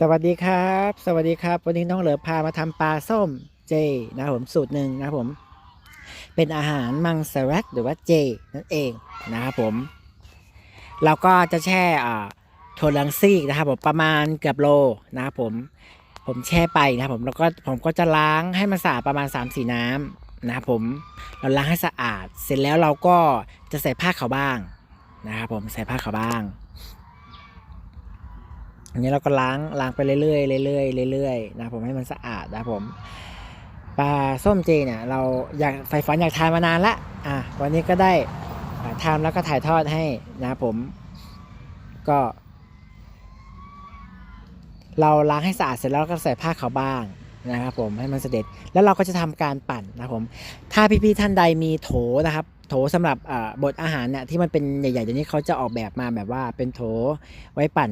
สวัสดีครับ สวัสดีครับ วันนี้น้องเหลือพามาทำปลาส้มเจนะครับผมสูตรหนึ่งนะครับผม เป็นอาหารมังสวิรัตหรือว่าเจนั่นเองนะครับผม เราก็จะแช่ถั่วเหลืองซีกนะครับผมประมาณเกือบโลนะครับผม ผมแช่ไปนะครับผมแล้วก็ผมก็จะล้างให้มันสะอาดประมาณ3ามสีน้ำนะครับผมเราล้างให้สะอาด เสร็จแล้วเราก็จะใส่ผ้าขาวบ้างนะครับผมใส่ผ้าขาวบ้าง อันนี้เราก็ล้างล้างไปเรื่อยๆเรื่อยๆเรื่อยๆนะผมให้มันสะอาดนะผมปลาส้มเจเนี่ยเราอยากใฝ่ฝันอยากทานมานานละอะวันนี้ก็ได้ทำแล้วก็ถ่ายทอดให้นะผมก็ เราล้างให้สะอาดเสร็จแล้วก็ใส่ผ้าขาวบางนะครับผมให้มันเสด็จแล้วเราก็จะทำการปั่นนะผมถ้าพี่ๆท่านใดมีโถนะครับ โถสำหรับบดอาหารเนี่ยที่มันเป็นใหญ่ๆเดี๋ยวนี้เขาจะออกแบบมาแบบว่าเป็นโถไว้ปั่น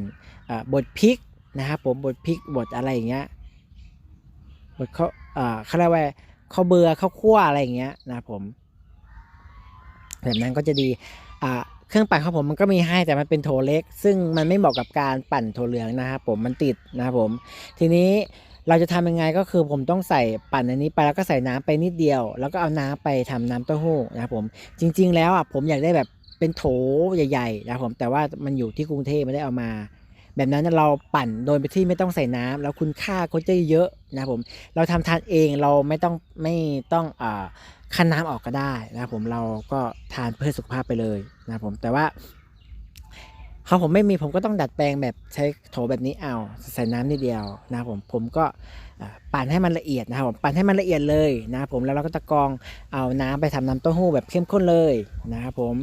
บดพริกนะครับผมบดพริกบดอะไรอย่างเงี้ยบดเขาอ่าเขาเรียกว่าข้าวเบือข้าวคั่วอะไรอย่างเงี้ยนะครับผมแบบนั้นก็จะดีเครื่องปั่นของผมมันก็มีให้แต่มันเป็นโถเล็ก ซึ่งมันไม่เหมาะกับการปั่นโถเหลืองนะครับผมมันติดนะครับผม ทีนี้ เราจะทำยังไงก็คือผมต้องใส่ปั่นอันนี้ไปแล้วก็ใส่น้ำไปนิดเดียว แล้วก็เอาน้ำไปทำน้ำเต้าหู้นะครับผมจริง ๆ แล้วอะผมอยากได้แบบเป็นโถใหญ่ๆนะครับผมแต่ว่ามันอยู่ที่กรุงเทพไม่ได้เอามา แบบนั้นเราปั่นโดยไปที่ไม่ต้องใส่น้ำแล้วคุณค่าก็จะเยอะนะครับผมเราทำทานเองเราไม่ต้องไม่ต้องอ่าคั้นน้ำออกก็ได้นะครับผมเราก็ทานเพื่อสุขภาพไปเลยนะครับผมแต่ว่า เขาผมไม่มีผมก็ต้องดัดแปลงแบบใช้โถแบบนี้เอาใส่น้ำนิดเดียวนะครับผมผมก็ปั่นให้มันละเอียดนะครับผมปั่นให้มันละเอียดเลยนะครับผมแล้วเราก็ตะกรองเอาน้ำไปทำน้ำเต้าหู้แบบเข้มข้นเลยนะครับผม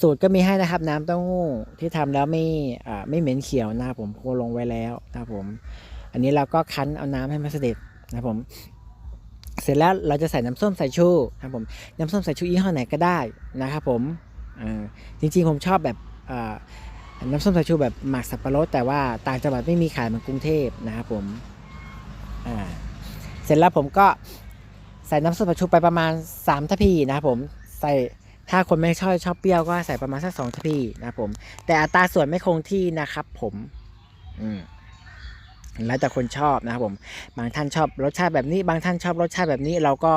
สูตรก็มีให้นะครับ น้ำเต้าหู้ที่ทำแล้วไม่ไม่เหม็นเขียวนะครับผมโพลงไว้แล้วนะครับผม อันนี้เราก็คั้นเอาน้ำให้มันเสด็จนะครับผมเสร็จแล้วเราจะใส่น้ำส้มสายชูนะครับผมน้ำส้มสายชูยี่ห้อไหนก็ได้นะครับผมจริงๆผมชอบแบบ น้ำส้มสายชูแบบหมักสับปะรดแต่ว่าต่างจังหวัดไม่มีขายเหมือนกรุงเทพนะครับผมอ่าเสร็จแล้วผมก็ใส่น้ำส้มสายชูไปประมาณ 3ทัพพีนะครับผมใส่ถ้าคนไม่ชอบชอบเปรี้ยวก็ใส่ประมาณสักสองทัพพีนะครับผม แต่อัตราส่วนไม่คงที่นะครับผมอืมแล้วแต่คนชอบนะครับผม บางท่านชอบรสชาติแบบนี้ บางท่านชอบรสชาติแบบนี้เราก็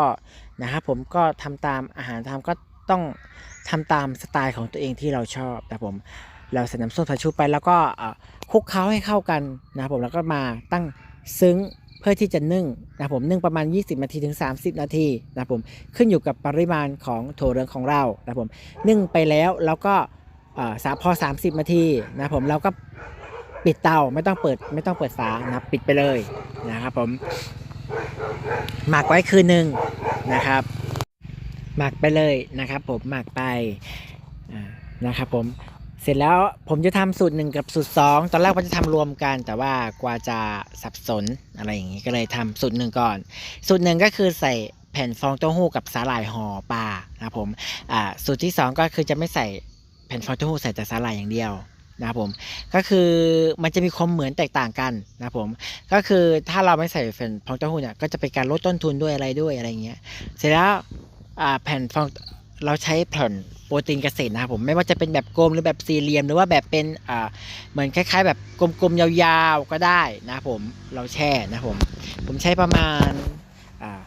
นะครับผมก็ทำตามอาหารทำก็ต้องทำตามสไตล์ของตัวเองที่เราชอบนะครับผม เราใส่น้ำส้มสายชูไปแล้วก็คลุกเคล้าให้เข้ากันนะครับผมแล้วก็มาตั้งซึ้งเพื่อที่จะนึ่งนะผมนึ่งประมาณ 20 นาทีถึง 30 นาทีนะผมขึ้นอยู่กับปริมาณของถั่วเหลืองของเรานะผมนึ่งไปแล้วแล้วก็เอ่อสามพอ 30 นาทีนะผมเราก็ปิดเตาไม่ต้องเปิดไม่ต้องเปิดฝานะปิดไปเลยนะครับผมหมักไว้คืนหนึ่งนะครับ หมักไปเลยนะครับผมหมักไปนะครับผม เสร็จแล้วผมจะทำสูตรหนึ่งกับสูตรสองตอนแรกว่าจะทำรวมกัน แต่ว่ากว่าจะสับสนอะไรอย่างนี้ก็เลยทำสูตรหนึ่งก่อน สูตรหนึ่งก็คือใส่แผ่นฟองเต้าหู้กับสาหร่ายห่อปลานะครับผมอ่าสูตรที่สองก็คือจะไม่ใส่แผ่นฟองเต้าหู้ใส่แต่สาหร่ายอย่างเดียวนะครับผมก็คือมันจะมีความเหมือนแตกต่างกันนะครับผมก็คือถ้าเราไม่ใส่แผ่นฟองเต้าหู้เนี่ยก็จะเป็นการลดต้นทุนด้วยอะไรด้วยอะไรอย่างเงี้ยเสร็จแล้วอ่าแผ่นฟองเราใช้แผ่น โปรตีนเกษตรนะครับผมไม่ว่าจะเป็นแบบกลมหรือแบบสี่เหลี่ยม หรือว่าแบบเป็นอ่าเหมือนคล้าย ๆ แบบกลมๆยาวๆก็ได้นะครับผมเราแช่นะครับผมผมใช้ประมาณอ่า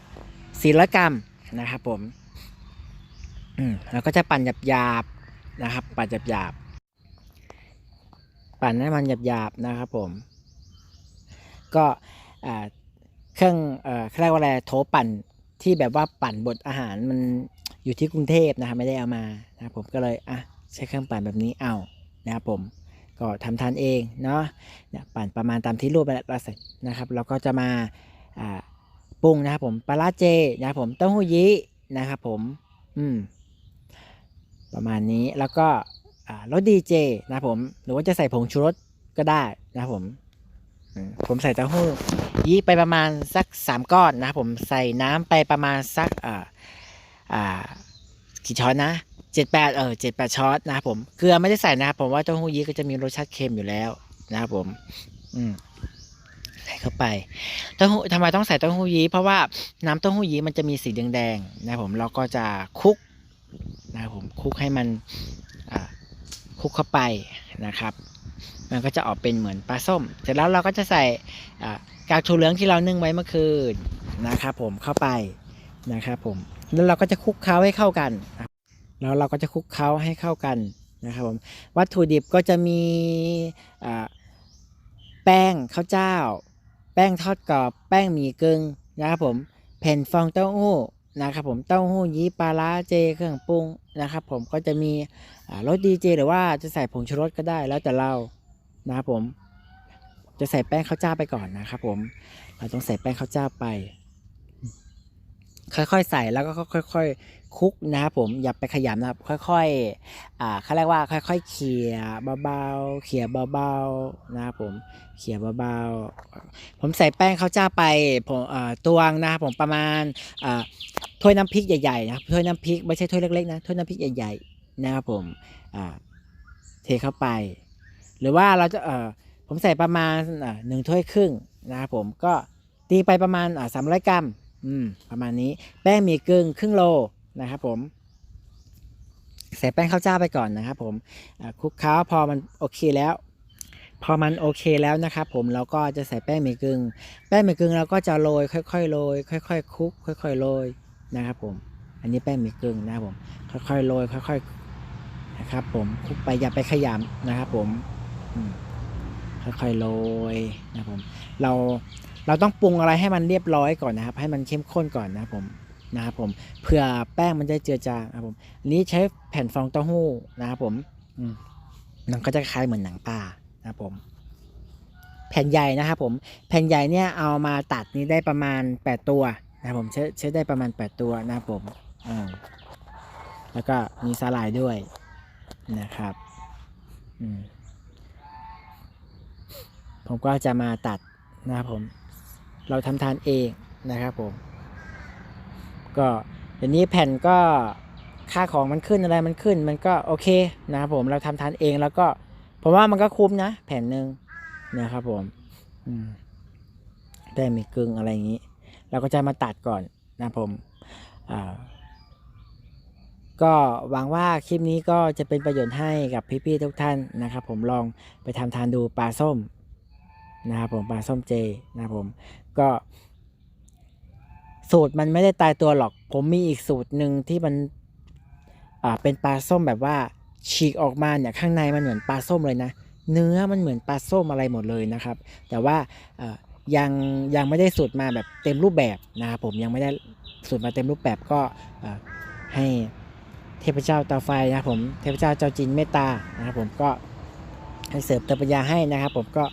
สี่ร้อยกรัมนะครับผมอืมแล้วก็จะปั่นหยาบๆนะครับ ปั่นหยาบๆปั่นให้มันหยาบๆนะครับผมก็เครื่องเอ่อเรียกว่าอะไรโถปั่นที่แบบว่าปั่นบดอาหารมัน อยู่ที่กรุงเทพนะครับไม่ได้เอามานะครับผมก็เลยอะใช้เครื่องปั่นแบบนี้เอานะครับผมก็ทำทานเองเนาะเนี่ยปั่นประมาณตามที่รูปเราใส่นะครับเราก็จะมาอ่าปรุงนะครับผมปลาเจนะครับผมเต้าหู้ยี้นะครับผมอืมประมาณนี้แล้วก็อ่ารสดีเจนะครับผมหรือว่าจะใส่ผงชูรสก็ได้นะครับผมผมใส่เต้าหู้ยี้ไปประมาณสักสามก้อนนะครับผมใส่น้ำไปประมาณสักอ่า กี่ช้อนนะเจ็ดแปดเออเจ็ดแปดช้อนนะครับผมเกลือไม่ได้ใส่นะครับผมว่าเต้าหู้ยี้ก็จะมีรสชาติเค็มอยู่แล้วนะครับผม อืมใส่เข้าไปเต้าหู้ทำไมต้องใส่เต้าหู้ยี้เพราะว่าน้ำเต้าหู้ยี้มันจะมีสีแดงๆนะครับผมเราก็จะคลุกนะครับผมคลุกให้มันคลุกเข้าไปนะครับ มันก็จะออกเป็นเหมือนปลาส้ม เสร็จแล้วเราก็จะใส่กากถั่วเหลืองที่เรานึ่งไว้เมื่อคืนนะครับผมเข้าไปนะครับผม แล้วเราก็จะคลุกเคล้าให้เข้ากันนะครับแล้วเราก็จะคลุกเคล้าให้เข้ากันนะครับผมวัตถุดิบก็จะมีแป้งข้าวเจ้า แป้งทอดกรอบ แป้งหมี่กึ่งนะครับผมแผ่นฟองเต้าหู้นะครับผมเต้าหู้ยี้ปลาร้าเจเครื่องปรุงนะครับผมก็จะมีรสดีเจหรือว่าจะใส่ผงชูรสก็ได้แล้วแต่เรานะครับผมจะใส่แป้งข้าวเจ้าไปก่อนนะครับผมเราต้องใส่แป้งข้าวเจ้าไป ค่อยๆใส่แล้วก็ค่อยๆคลุกนะครับผมอย่าไปขยำนะครับ ค่อยๆอ่าเขาเรียกว่าค่อย ๆเขี่ยเบาๆเขี่ยเบาๆนะครับผมเขี่ยเบาๆผมใส่แป้งข้าวเจ้าไปผมอ่าตวงนะครับผมประมาณอ่าถ้วยน้ำพริกใหญ่ๆนะครับถ้วยน้ำพริกไม่ใช่ถ้วยเล็กๆนะถ้วยน้ำพริกใหญ่ๆนะครับผมอ่าเทเข้าไป หรือว่าเราจะเอ่อผมใส่ประมาณอ่าหนึ่งถ้วยครึ่งนะครับผมก็ตีไปประมาณอ่าสามร้อยกรัม อืม ประมาณนี้ แป้งมีกึ่งครึ่งโลนะครับผม ใส่แป้งข้าวเจ้าไปก่อนนะครับ ผมคลุกเคล้าพอมันโอเคแล้ว พอมันโอเคแล้วนะครับผมเราก็จะใส่แป้งมีกึ่งแป้งมีกึ่งเราก็จะโรยค่อยๆโรยค่อยๆคลุก ค่อยๆโรยนะครับ ผม อันนี้แป้งมีกึ่งนะครับผม ค่อยๆโรยค่อยๆนะครับ ผมคลุกไปอย่าไปขยำนะครับ ผมค่อยๆโรยนะครับผม เรา เราต้องปรุงอะไรให้มันเรียบร้อยก่อนนะครับ ให้มันเข้มข้นก่อนนะครับผมนะครับผมเพื่อแป้งมันจะเจือจางนะครับผมนี้ใช้แผ่นฟองเต้าหู้นะครับผมอืมมันก็จะคล้ายเหมือนหนังปลานะครับผม แผ่นใหญ่นะครับผมแผ่นใหญ่เนี่ยเอามาตัดนี้ได้ประมาณ 8 ตัวนะครับผมใช้ใช้ได้ประมาณ 8 ตัวนะครับผมอ่าแล้วก็มีสาหร่ายด้วยนะครับอืมผมก็จะมาตัดนะครับผม เราทำทานเองนะครับผม ก็เดี๋ยวนี้แผ่นก็ค่าของมันขึ้นอะไรมันขึ้น มันก็โอเคนะครับผมเราทำทานเองแล้วก็ผมว่ามันก็คุ้มนะ แผ่นหนึ่งนะครับผมได้มีกึ่งอะไรอย่างนี้ เราก็จะมาตัดก่อนนะครับผมก็หวังว่าคลิปนี้ก็จะเป็นประโยชน์ให้กับพี่ๆทุกท่านนะครับ ผมลองไปทำทานดูปลาส้มนะครับผมปลาส้มเจนะครับผม ก็ สูตรมันไม่ได้ตายตัวหรอก ผมมีอีกสูตรหนึ่งที่มันอ่าเป็นปลาส้มแบบว่าฉีกออกมาเนี่ยข้างในมันเหมือนปลาส้มเลยนะ เนื้อมันเหมือนปลาส้มอะไรหมดเลยนะครับ แต่ว่าเอ่อยังยังไม่ได้สูตรมาแบบเต็มรูปแบบนะครับผมยังไม่ได้สูตรมาเต็มรูปแบบก็อ่อให้เทพเจ้าตาไฟนะครับผมเทพเจ้าเจ้าจินเมตตานะครับผมก็ให้เสริมเตปัญญาให้นะครับผมก็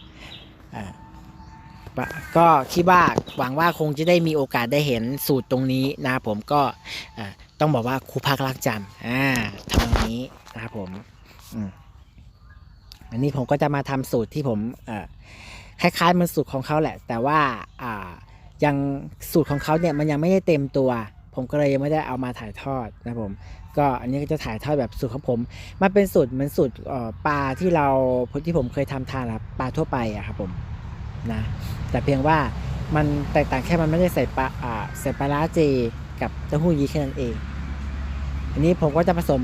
ก็คิดว่าหวังว่าคงจะได้มีโอกาสได้เห็นสูตรตรงนี้นะผมก็ต้องบอกว่าครูพักรักจำอ่าทำตรงนี้นะครับผมอันนี้ผมก็จะมาทำสูตรที่ผมคล้ายๆมันสูตรของเขาแหละ แต่ว่าอ่ายังสูตรของเขาเนี่ยมันยังไม่ได้เต็มตัว ผมก็เลยยังไม่ได้เอามาถ่ายทอดนะครับผมก็อันนี้ก็จะถ่ายทอดแบบสูตรของผม มันเป็นสูตรเหมือนสูตรปลาที่เราที่ผมเคยทำทานครับปลาทั่วไปอะครับผม นะแต่เพียงว่ามันแตกต่างแค่มันไม่ได้ใส่ปลาใส่ปลาร้าเจกับเต้าหู้ยี้แค่นั้นเอง อันนี้ผมก็จะผสม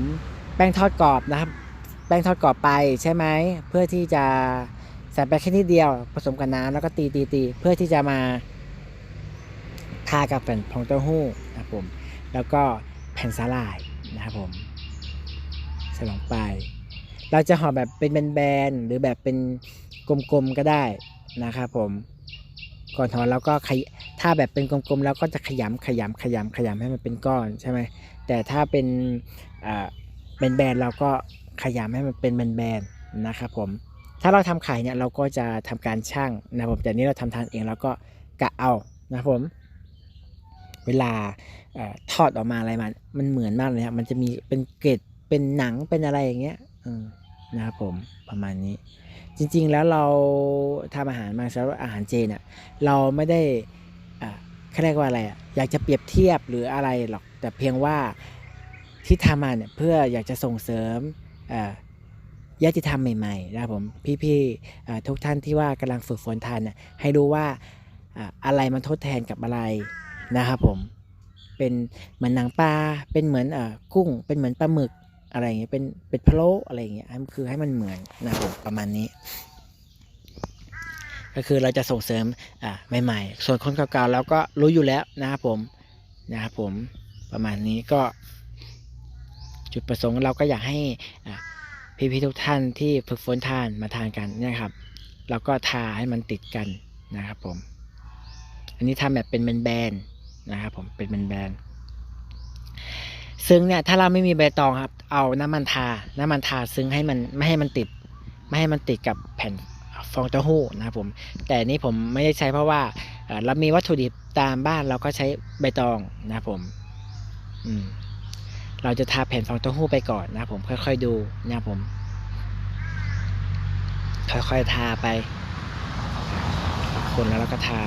แป้งทอดกรอบนะครับ แป้งทอดกรอบไปใช่ไหมเพื่อที่จะใส่ไปแค่นิดเดียว ผสมกับน้ำแล้วก็ตีตีตีเพื่อที่จะมาทากับแผ่นผงเต้าหู้นะครับผมแล้วก็แผ่นสาหร่ายนะครับผมใส่ลงไป เราจะห่อแบบเป็นแบนๆหรือแบบเป็น กลมๆก็ได้นะครับผม ก่อนห่อเราก็ขยถ้าแบบเป็นกลมๆแล้วก็จะขยำขยำขยำขยำให้มันเป็นก้อนใช่ไหมแต่ถ้าเป็นอ่าเป็นแบนๆเราก็ขยำให้มันเป็นแบนๆนะครับผม ถ้าเราทำขายเนี่ยเราก็จะทำการช่างนะครับผมแต่นี้เราทำทานเองแล้วก็กะเอานะครับผม เวลาเออทอดออกมาอะไรมันมันเหมือนมากเลยครับมันจะมีเป็นเกล็ดเป็นหนังเป็นอะไรอย่างเงี้ยอืมนะครับผมประมาณนี้ จริง ๆ แล้วเราทำอาหารมาสำหรับอาหารเจเนี่ยเราไม่ได้อ่าเขาเรียกว่าอะไรอะอยากจะเปรียบเทียบหรืออะไรหรอกแต่เพียงว่าที่ทำมาเนี่ยเพื่ออยากจะส่งเสริมอ่าญาติธรรมใหม่ๆนะครับผมพี่ๆทุกท่านที่ว่ากำลังฝึกฝนทานเนี่ยให้รู้ว่าอะไรมันทดแทนกับอะไรนะครับผมเป็นเหมือนหนังปลาเป็นเหมือนกุ้งเป็นเหมือนปลาหมึก อะไรอย่างเงี้ยเป็นเป็ดพะโล้อะไรอย่างเงี้ยมันคือให้มันเหมือนนะครับผมประมาณนี้ ก็คือเราจะส่งเสริมอ่าใหม่ๆ ส่วนคนเก่าๆเราก็รู้อยู่แล้วนะครับผมนะครับผมประมาณนี้ก็ จุดประสงค์เราก็อยากให้อ่าพี่ๆทุกท่านที่ฝึกฝนทานมาทานกันเนะครับเราก็ทาให้มันติดกันนะครับผม อันนี้ทำแบบเป็นแบนๆนะครับผมเป็นแบนๆ ซึ่งเนี่ยถ้าเราไม่มีใบตองครับ เอาน้ำมันทา น้ำมันทาซึ่งให้มันไม่ให้มันติด ไม่ให้มันติดกับแผ่นฟองเต้าหู้นะครับผม แต่นี่ผมไม่ได้ใช้เพราะว่าเอ่อเรามีวัตถุดิบตามบ้านเราก็ใช้ใบตองนะครับผมอืมเราจะทาแผ่นฟองเต้าหู้ไปก่อนนะครับผมค่อยๆดูนะครับผม ค่อยๆทาไปคนแล้วเราก็ทา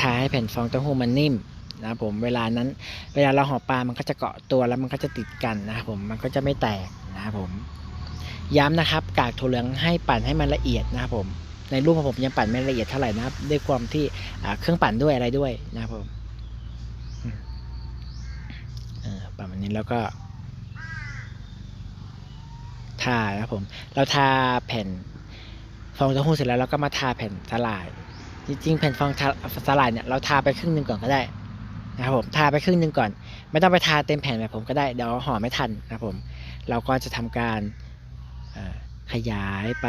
ทาให้แผ่นฟองเต้าหู้มันนิ่ม นะครับผมเวลานั้นเวลาเราห่อปลามันก็จะเกาะตัวแล้วมันก็จะติดกันนะครับผมมันก็จะไม่แตกนะครับผม ย้ำนะครับ กากถั่วเหลืองให้ปั่นให้มันละเอียดนะครับผม ในรูปของผมยังปั่นไม่ละเอียดเท่าไหร่นะครับ ด้วยความที่เครื่องปั่นด้วยอะไรด้วยนะครับผมอืมเออประมาณนี้แล้วก็ทานะครับผม เราทาแผ่นฟองเต้าหู้เสร็จแล้วเราก็มาทาแผ่นสลาย จริงๆ แผ่นฟองสลายเนี่ยเราทาไปครึ่งหนึ่งก่อนก็ได้ นะครับผมทาไปครึ่งหนึ่งก่อน ไม่ต้องไปทาเต็มแผ่นแบบผมก็ได้เดี๋ยวห่อไม่ทันนะครับผม เราก็จะทำการขยายไป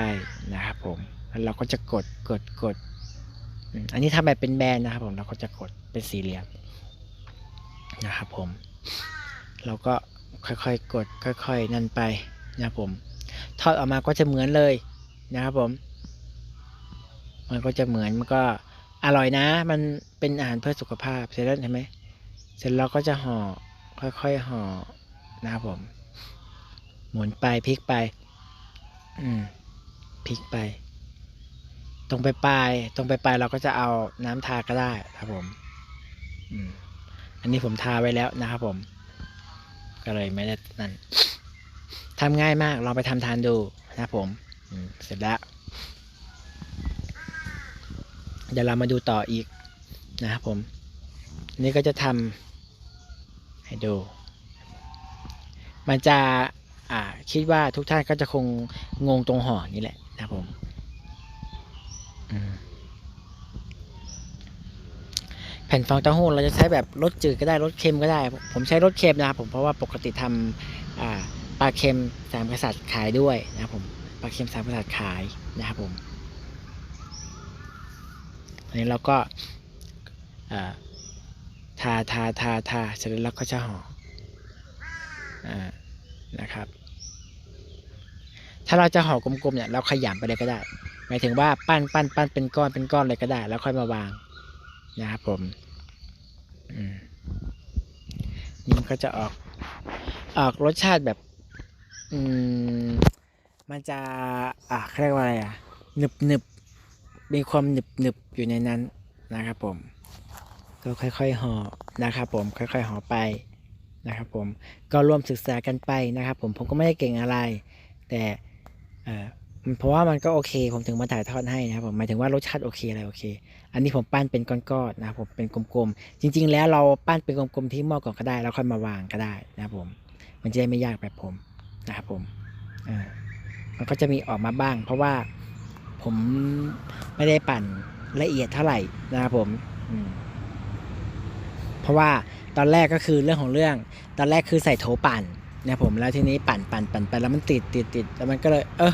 นะครับผมแล้วเราก็จะกดกดกด อันนี้ทำแบบเป็นแบนนะครับผมเราก็จะกดเป็นสี่เหลี่ยมนะครับผม เราก็ค่อยๆกดค่อย ๆ นั่นไปนะครับผม ทอดออกมาก็จะเหมือนเลยนะครับผม มันก็จะเหมือนมันก็อร่อยนะ มันเป็นอาหารเพื่อสุขภาพเสร็จแล้วเห็นไหม เสร็จแล้วก็จะห่อค่อยๆห่อนะครับผม หมุนไปพลิกไป อืมพลิกไป ตรงไปปลายตรงไปปลายเราก็จะเอาน้ำทาก็ได้ครับผม อืม อันนี้ผมทาไว้แล้วนะครับผม ก็เลยไม่ได้นั่นทำง่ายมากลองไปทำทานดูนะครับผมอืมเสร็จแล้วเดี๋ยวเรามาดูต่ออีกนะครับผมนนี้ก็จะทำ ให้ดู มันจะอ่าคิดว่าทุกท่านก็จะคงงงตรงห่อนี่แหละนะครับผมแผ่นฟองเต้าหู้เราจะใช้แบบรสจืดก็ได้รสเค็มก็ได้ ผมใช้รสเค็มนะครับผมเพราะว่าปกติทำอ่าปลาเค็มสามกษัตริย์ขายด้วยนะครับผมปลาเค็มสามกษัตริย์ขายนะครับผมอันนี้เราก็อ่า ทาทาทาทาเสร็จแล้วก็จะห่ออ่านะครับ ถ้าเราจะห่อกลมๆเนี่ยเราขยำไปเลยก็ได้ หมายถึงว่าปั้นปั้นปั้นเป็นก้อนเป็นก้อนเลยก็ได้ แล้วค่อยมาวางนะครับผมอืมมันก็จะออกออกรสชาติแบบ อืม มันจะ อ่าเรียกว่าอะไรอะหนึบหนึบมีความหนึบหนึบอยู่ในนั้นนะครับผม ก็ค่อยๆห่อนะครับผมค่อยๆห่อไปนะครับผมก็ร่วมศึกษากันไปนะครับผมผมก็ไม่ได้เก่งอะไร แต่เพราะว่ามันก็โอเค ผมถึงมาถ่ายทอดให้นะครับผมหมายถึงว่ารสชาติโอเคอะไรโอเค อันนี้ผมปั้นเป็นก้อนๆนะครับผมเป็นกลมๆ จริง ๆ แล้วเราปั้นเป็นกลมๆที่หม้อก่อนก็ได้ แล้วค่อยมาวางก็ได้นะครับผม มันจะได้ไม่ยากแบบผมนะครับผมมันก็จะมีออกมาบ้าง เพราะว่าผมไม่ได้ปั่นละเอียดเท่าไหร่นะครับผมอืม เพราะว่าตอนแรกก็คือเรื่องของเรื่อง ตอนแรกคือใส่โถปั่นนะผมแล้วทีนี้ปั่นปั่นปั่นไปแล้วมันติดติดติดแล้วมันก็เลยเออ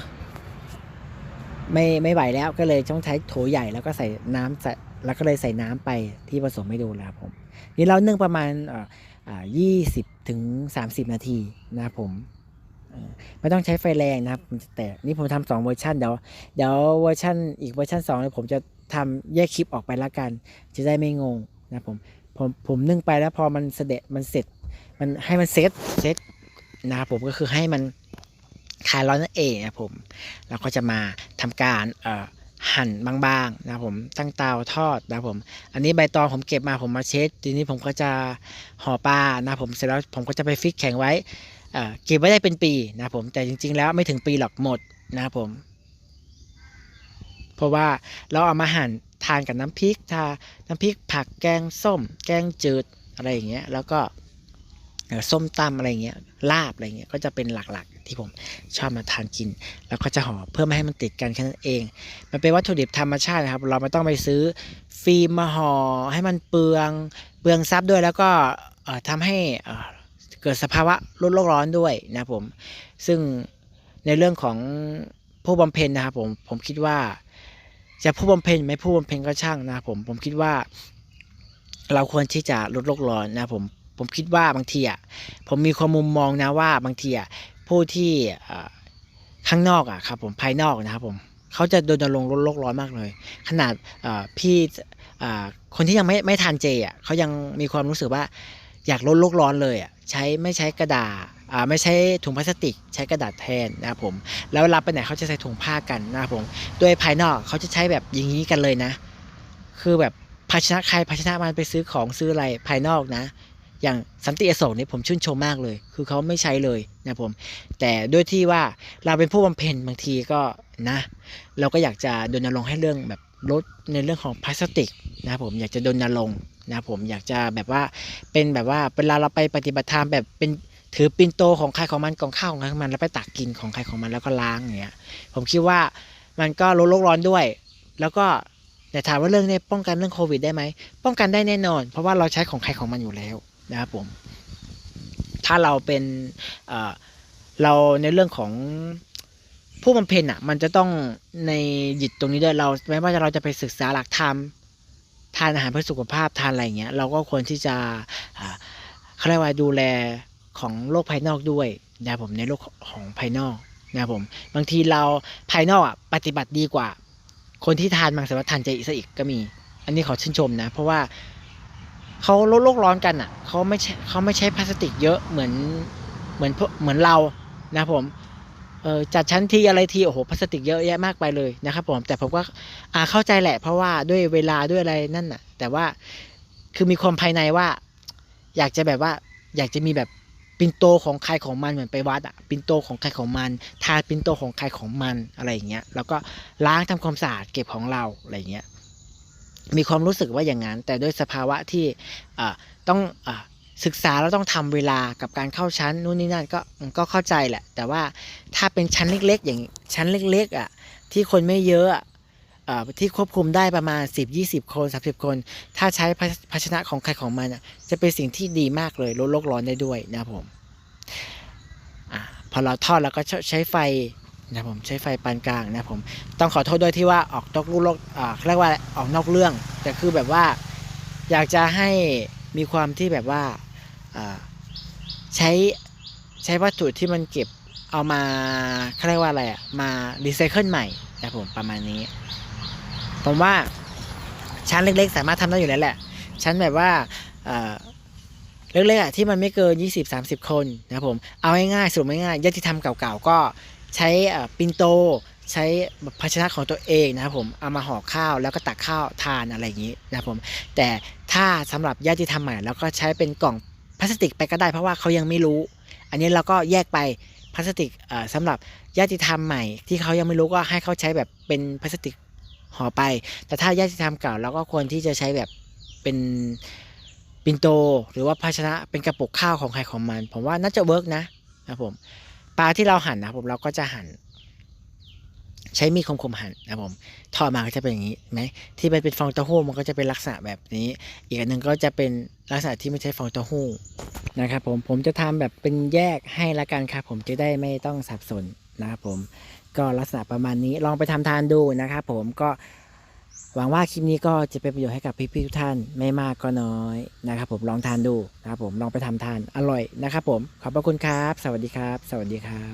ไม่ไม่ไหวแล้วก็เลยต้องใช้โถใหญ่แล้วก็ใส่น้ำใส่แล้วก็เลยใส่น้ำไปที่ผสมให้ดูแล้วครับผมนี่เรานึ่งประมาณอ่ายี่สิบถึงสามสิบนาทีนะครับผมไม่ต้องใช้ไฟแรงนะครับแตกนี่ผมทำสองเวอร์ชันเดี๋ยวเดี๋ยวเวอร์ชันอีกเวอร์ชันสองเนี่ยผมจะทำแยกคลิปออกไปละกัน จะได้ไม่งงนะผม ผมผมนึ่งไปแล้วพอมันเสด็จมันเสร็จ มันให้มันเซตเซตนะครับผมก็คือให้มันคลายร้อนนั่นเองนะผมเราก็จะมาทำการเอ่อหั่นบางๆนะผมตั้งเตาทอดนะผม อันนี้ใบตองผมเก็บมาผมมาเช็ดทีนี้ผมก็จะห่อปลานะผมเสร็จแล้วผมก็จะไปฟิกแข็งไว้เอ่อเก็บไว้ได้เป็นปีนะผมแต่จริง ๆ แล้วไม่ถึงปีหรอกหมดนะผม เพราะว่าเราเอามาหั่น ทานกับน้ำพริกทาน้ำพริกผักแกงส้ม แกงจืดอะไรอย่างเงี้ยแล้วก็ส้มตำอะไรอย่างเงี้ยลาบอะไรเงี้ยก็จะเป็นหลักๆ ที่ผมชอบมาทานกิน แล้วก็จะห่อเพื่อไม่ให้มันติดกันแค่นั้นเอง มันเป็นวัตถุดิบธรรมชาตินะครับ เราไม่ต้องไปซื้อฟิล์มมาห่อให้มันเปลืองเปลืองซับด้วยแล้วก็เอ่อทำให้เกิดสภาวะลดโลกร้อนด้วยนะผมซึ่งในเรื่องของผู้บำเพ็ญนะครับผมผมคิดว่า จะผู้บำเพ็ญไม่ผู้บำเพ็ญก็ช่างนะผมผมคิดว่า เราควรที่จะลดโลกร้อนนะผมผมคิดว่าบางทีอะผมมีความมุมมองนะว่าบางทีอะผู้ที่ข้างนอกอะครับผมภายนอกนะครับผมเขาจะโดนรงลดโลกร้อนมากเลย ขนาดพี่คนที่ยังไม่ไม่ทานเจอะเขายังมีความรู้สึกว่า อยากลดโลกร้อนเลยอะใช้ไม่ใช้กระดาษอ่าไม่ใช้ถุงพลาสติก ใช้กระดาษแทนนะครับผม แล้วเวลาไปไหนเขาจะใส่ถุงผ้ากันนะครับผมด้วยภายนอกเขาจะใช้แบบอย่างนี้กันเลยนะ คือแบบภาชนะใครภาชนะมันไปซื้อของซื้ออะไรภายนอกนะ อย่างสันติอโศกนี่ผมชื่นชมมากเลย คือเขาไม่ใช้เลยนะผม แต่ด้วยที่ว่าเราเป็นผู้บำเพ็ญบางทีก็นะ เราก็อยากจะดนรงค์ให้เรื่องแบบลดในเรื่องของพลาสติกนะครับผมอยากจะดนรงค์ นะผมอยากจะแบบว่าเป็นแบบว่าเวลาเราไปปฏิบัติธรรมแบบเป็นถือปินโตของใครของมันกองข้าวของใครของมันแล้วไปตักกินของใครของมันแล้วก็ล้างอย่างเงี้ยผมคิดว่ามันก็ลดโลกร้อนด้วย แล้วก็แต่ถามว่าเรื่องนี้ป้องกันเรื่องโควิดได้ไหมป้องกันได้แน่นอน เพราะว่าเราใช้ของใครของมันอยู่แล้วนะครับผม ถ้าเราเป็นเเราในเรื่องของผู้บำเพ็ญอะ มันจะต้องในหยิดตรงนี้ด้วยเราไม่ว่าเราจะไปศึกษาหลักธรรม ทานอาหารเพื่อสุขภาพทานอะไรอย่างเงี้ยเราก็ควรที่จะเขาเรียกว่าดูแลของโลกภายนอกด้วยนะผมในโลกของภายนอกนะผมบางทีเราภายนอกอะปฏิบัติดีกว่า คนที่ทานมังสวิรัติทานเจซะอีกก็มี อันนี้ขอชื่นชมนะ เพราะว่าเขาลดโลกร้อนกันอะเขาไม่ใช่เขาไม่ใช้พลาสติกเยอะเหมือนเหมือนเหมือนเรานะผม จัดชั้นทีอะไรทีโอ้โหพลาสติกเยอะแยะมากไปเลยนะครับผมแต่ผมก็อ่าเข้าใจแหละ เพราะว่าด้วยเวลาด้วยอะไรนั่นน่ะ แต่ว่าคือมีความภายในว่า อยากจะแบบว่าอยากจะมีแบบปินโตของใครของมันเหมือนไปวัดอะปินโตของใครของมัน ทาปินโตของใครของมันอะไรอย่างเงี้ยแล้วก็ล้างทำความสะอาดเก็บของเราอะไรอย่างเงี้ยมีความรู้สึกว่าอย่างนั้น แต่ด้วยสภาวะที่อ่าต้องอ่า ศึกษาแล้วต้องทำเวลากับการเข้าชั้นนู่นนี่นั่นก็ก็เข้าใจแหละ แต่ว่าถ้าเป็นชั้นเล็ก ๆ อย่างชั้นเล็ก ๆอะที่คนไม่เยอะอะอ่าที่ควบคุมได้ประมาณ 10 20 คน 30 คน ถ้าใช้ภาชนะของใครของมันจะเป็นสิ่งที่ดีมากเลยลดโลกร้อนได้ด้วยนะผมอพอเราทอดแล้วก็ใช้ไฟนะผมใช้ไฟปานกลางนะผมต้องขอโทษด้วยที่ว่าออกนอกลูกโลกอ่าเขาเรียกว่าออกนอกเรื่องแต่คือแบบว่าอยากจะให้ มีความที่แบบว่าใช้ใช้วัตถุที่มันเก็บเอามาเขาเรียกว่าอะไรอะมารีไซเคิลใหม่นะผมประมาณนี้ ผมว่าชั้นเล็ก ๆ สามารถทำได้อยู่แล้วแหละ ชั้นแบบว่าเล็กๆอะที่มันไม่เกิน 20-30 คนนะครับผม เอาง่ายๆสรุปง่ายๆญาติธรรมเก่าๆ ก็ใช้ปินโต ใช้ภาชนะของตัวเองนะครับผมเอามาห่อข้าวแล้วก็ตักข้าวทานอะไรอย่างนี้นะครับผมแต่ถ้าสำหรับญาติธรรมใหม่แล้วก็ใช้เป็นกล่องพลาสติกไปก็ได้เพราะว่าเขายังไม่รู้ อันนี้เราก็แยกไปพลาสติกเอ่อสำหรับญาติธรรมใหม่ ที่เขายังไม่รู้ก็ให้เขาใช้แบบเป็นพลาสติกห่อไป แต่ถ้าญาติธรรมเก่าเราก็ควรที่จะใช้แบบเป็นปินโต หรือว่าภาชนะเป็นกระปุกข้าวของใครของมัน ผมว่าน่าจะเวิร์กนะนะครับผมปลาที่เราหั่นนะครับผมเราก็จะหั่น ใช้มีดคมๆหั่นนะผมทอดมาก็จะเป็นอย่างนี้ไหมที่มันเป็นฟองเต้าหู้มันก็จะเป็นลักษณะแบบนี้ อีกอันหนึ่งก็จะเป็นลักษณะที่ไม่ใช่ฟองเต้าหู้นะครับผมผมจะทำแบบเป็นแยกให้ละกันครับผมจะได้ไม่ต้องสับสนนะครับผมก็ลักษณะประมาณนี้ลองไปทำทานดูนะครับผมก็หวังว่าคลิปนี้ก็จะเป็นประโยชน์ให้กับพี่ๆทุกท่านไม่มากก็น้อยนะครับผมลองทานดูนะครับผมลองไปทำทานอร่อยนะครับผมขอบพระคุณครับ สวัสดีครับ สวัสดีครับ